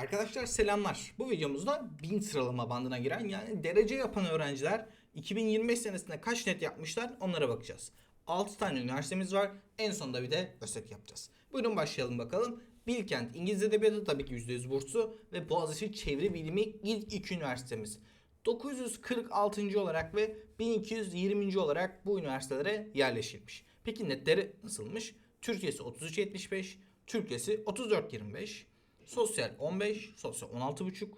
Arkadaşlar selamlar. Bu videomuzda 1000 sıralama bandına giren yani derece yapan öğrenciler 2025 senesinde kaç net yapmışlar onlara bakacağız. 6 tane üniversitemiz var. En sonunda bir de ÖSET yapacağız. Buyurun başlayalım bakalım. Bilkent İngiliz Edebiyatı tabii ki %100 burslu ve Boğaziçi Çevre Bilimi ilk iki üniversitemiz. 946. olarak ve 1220. olarak bu üniversitelere yerleşilmiş. Peki netleri nasılmış? Türkiye'si 33.75, Türkiye'si 34.25, Sosyal 15, sosyal 16.5,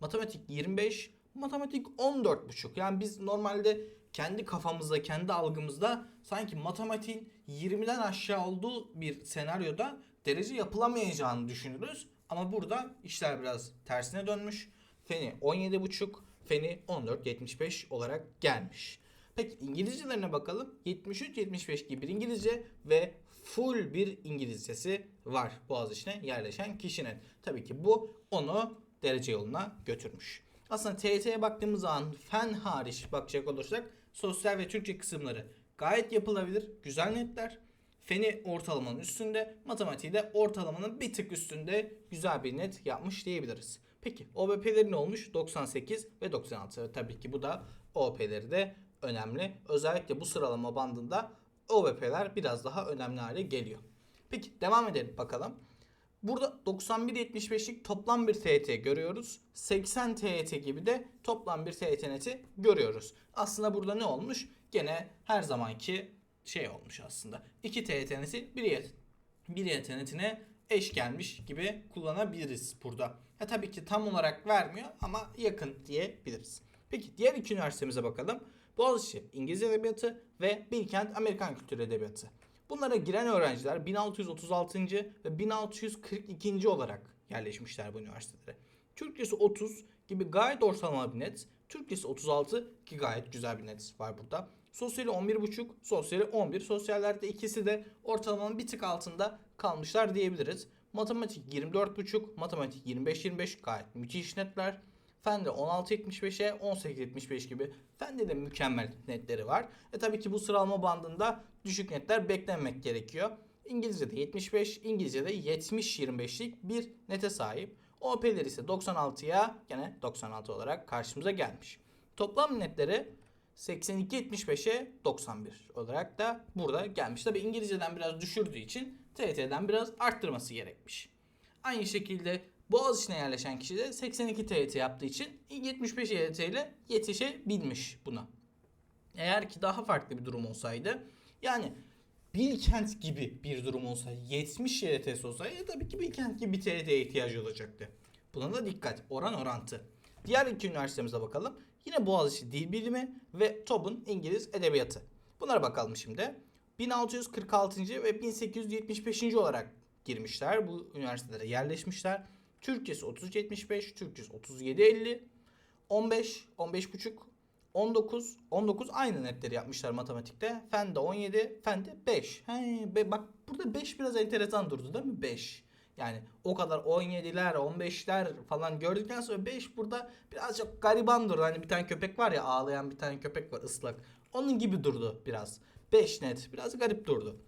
matematik 25, matematik 14.5. Yani biz normalde kendi kafamızda, kendi algımızda sanki matematiğin 20'den aşağı olduğu bir senaryoda derece yapılamayacağını düşünürüz. Ama burada işler biraz tersine dönmüş. Feni 17.5, Feni 14.75 olarak gelmiş. Peki İngilizcelerine bakalım. 73-75 gibi bir İngilizce ve full bir İngilizcesi var Boğaziçi'ne yerleşen kişinin. Tabii ki bu onu derece yoluna götürmüş. Aslında TYT'ye baktığımız zaman fen hariç bakacak olursak sosyal ve Türkçe kısımları gayet yapılabilir. Güzel netler. Feni ortalamanın üstünde, matematiği de ortalamanın bir tık üstünde güzel bir net yapmış diyebiliriz. Peki OBP'leri ne olmuş? 98 ve 96. Tabii ki bu da OBP'leri de önemli. Özellikle bu sıralama bandında OBP'ler biraz daha önemli hale geliyor. Peki devam edelim bakalım. Burada 91-75'lik toplam bir TET görüyoruz. 80 TET gibi de toplam bir TET neti görüyoruz. Aslında burada ne olmuş? Gene her zamanki şey olmuş aslında. 2 TET neti bir yet bir YT netine eş gelmiş gibi kullanabiliriz burada. Ha tabii ki tam olarak vermiyor ama yakın diyebiliriz. Peki diğer iki üniversitemize bakalım. Boğaziçi İngiliz Edebiyatı ve Bilkent Amerikan Kültür Edebiyatı. Bunlara giren öğrenciler 1636. ve 1642. olarak yerleşmişler bu üniversitelere. Türkçesi 30 gibi gayet ortalama bir net. Türkçesi 36 ki gayet güzel bir net var burada. Sosyali 11.5, sosyali 11. Sosyallerde ikisi de ortalamanın bir tık altında kalmışlar diyebiliriz. Matematik 24.5, matematik 25-25 gayet müthiş netler. Fende 16.75'e 18.75 gibi Fende de mükemmel netleri var. E tabii ki bu sıralama bandında düşük netler beklenmek gerekiyor. İngilizce'de 75, İngilizce'de 70-25'lik bir nete sahip. OP'ler ise 96'ya gene 96 olarak karşımıza gelmiş. Toplam netleri 82-75'e 91 olarak da burada gelmiş. Tabi İngilizceden biraz düşürdüğü için TYT'den biraz arttırması gerekmiş. Aynı şekilde Boğaziçi'ne yerleşen kişi de 82 TYT yaptığı için 75 TYT ile yetişebilmiş buna. Eğer ki daha farklı bir durum olsaydı yani Bilkent gibi bir durum olsa 70 YTS olsaydı tabii ki Bilkent gibi bir TYT'ye ihtiyacı olacaktı. Buna da dikkat. Oran orantı. Diğer iki üniversitemize bakalım. Yine Boğaziçi Dil Bilimi ve TOB'un İngiliz Edebiyatı. Bunlara bakalım şimdi. 1646. ve 1875. olarak girmişler. Bu üniversitelere yerleşmişler. Türkçesi 3375, Türkçesi 3750, 15, 15,5, 19, 19 aynı netleri yapmışlar matematikte. Fende 17, Fende 5. He, be, bak burada 5 biraz enteresan durdu değil mi? 5. Yani o kadar 17'ler, 15'ler falan gördükten sonra 5 burada birazcık gariban durdu. Hani bir tane köpek var ya ağlayan bir tane köpek var ıslak. Onun gibi durdu biraz. 5 net biraz garip durdu.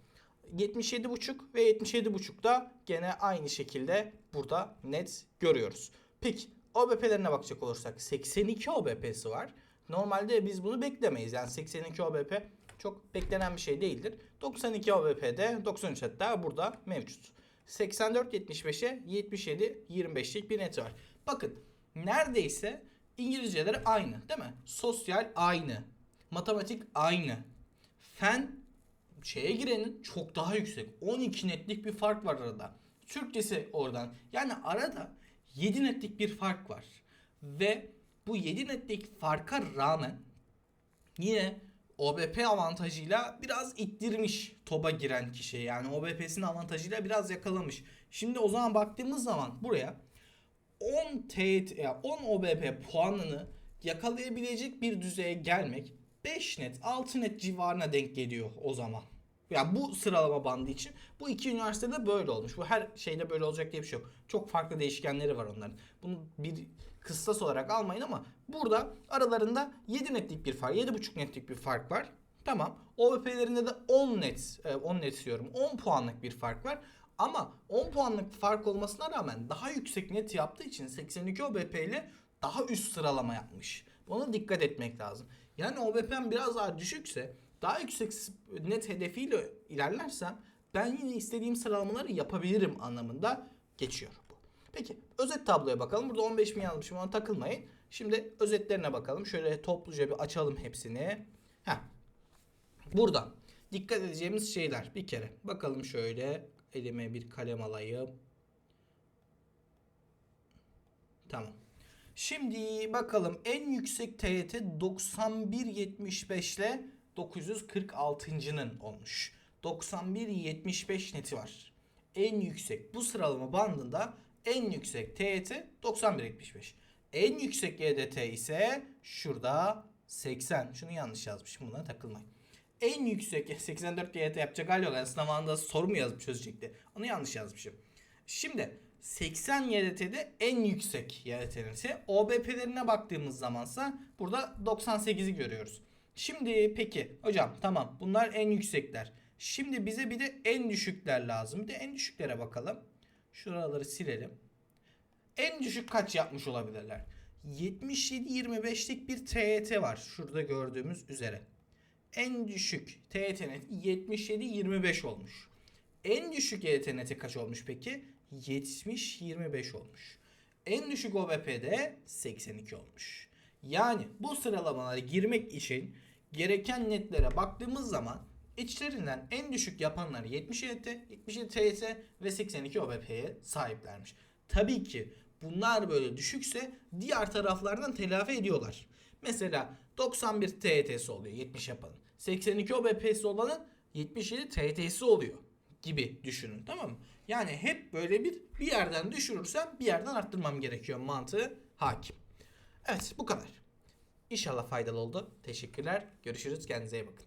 77.5 ve 77.5 da gene aynı şekilde burada net görüyoruz. Peki OBP'lerine bakacak olursak 82 OBP'si var. Normalde biz bunu beklemeyiz. Yani 82 OBP çok beklenen bir şey değildir. 92 OBP'de 93 hatta burada mevcut. 84-75'e 77-25'lik bir net var. Bakın neredeyse İngilizceleri aynı değil mi? Sosyal aynı. Matematik aynı. Fen şeye girenin çok daha yüksek. 12 netlik bir fark var arada. Türkçesi oradan. Yani arada 7 netlik bir fark var. Ve bu 7 netlik farka rağmen yine OBP avantajıyla biraz ittirmiş toba giren kişi. Yani OBP'sinin avantajıyla biraz yakalamış. Şimdi o zaman baktığımız zaman buraya 10 TYT, yani 10 OBP puanını yakalayabilecek bir düzeye gelmek 5 net 6 net civarına denk geliyor o zaman. Yani bu sıralama bandı için bu iki üniversitede böyle olmuş. Bu her şeyde böyle olacak diye bir şey yok. Çok farklı değişkenleri var onların. Bunu bir kıstas olarak almayın ama burada aralarında 7 netlik bir fark, 7,5 netlik bir fark var. Tamam. OBP'lerinde de 10 net, 10 net diyorum. 10 puanlık bir fark var. Ama 10 puanlık fark olmasına rağmen daha yüksek net yaptığı için 82 OBP ile daha üst sıralama yapmış. Buna dikkat etmek lazım. Yani OBP'm biraz daha düşükse daha yüksek net hedefiyle ilerlersem ben yine istediğim sıralamaları yapabilirim anlamında geçiyor bu. Peki özet tabloya bakalım. Burada 15 mi yazmışım ona takılmayın. Şimdi özetlerine bakalım. Şöyle topluca bir açalım hepsini. Heh. Burada dikkat edeceğimiz şeyler bir kere. Bakalım şöyle elime bir kalem alayım. Tamam. Şimdi bakalım en yüksek TYT 91.75 ile 946.'nın olmuş. 91.75 neti var. En yüksek bu sıralama bandında en yüksek TYT 91.75. En yüksek YDT ise şurada 80. Şunu yanlış yazmışım buna takılmayın. En yüksek 84 YDT yapacak hali yok. Yani sınav anında soru mu yazıp çözecekti. Onu yanlış yazmışım. Şimdi 80 YDT'de en yüksek YDT neti. OBP'lerine baktığımız zamansa burada 98'i görüyoruz. Şimdi peki hocam tamam bunlar en yüksekler. Şimdi bize bir de en düşükler lazım. Bir de en düşüklere bakalım. Şuraları silelim. En düşük kaç yapmış olabilirler? 77-25'lik bir TYT var. Şurada gördüğümüz üzere. En düşük TYT neti 77-25 olmuş. En düşük YT neti kaç olmuş peki? 70-25 olmuş. En düşük OBP'de 82 olmuş. Yani bu sıralamalara girmek için gereken netlere baktığımız zaman içlerinden en düşük yapanlar 77, 77 TYT ve 82 OBP'ye sahiplermiş. Tabii ki bunlar böyle düşükse diğer taraflardan telafi ediyorlar. Mesela 91 TYT'si oluyor 70 yapanın. 82 OBP'si olanın 77 TYT'si oluyor gibi düşünün tamam mı? Yani hep böyle bir bir yerden düşürürsem bir yerden arttırmam gerekiyor mantığı hakim. Evet bu kadar. İnşallah faydalı oldu. Teşekkürler. Görüşürüz. Kendinize iyi bakın.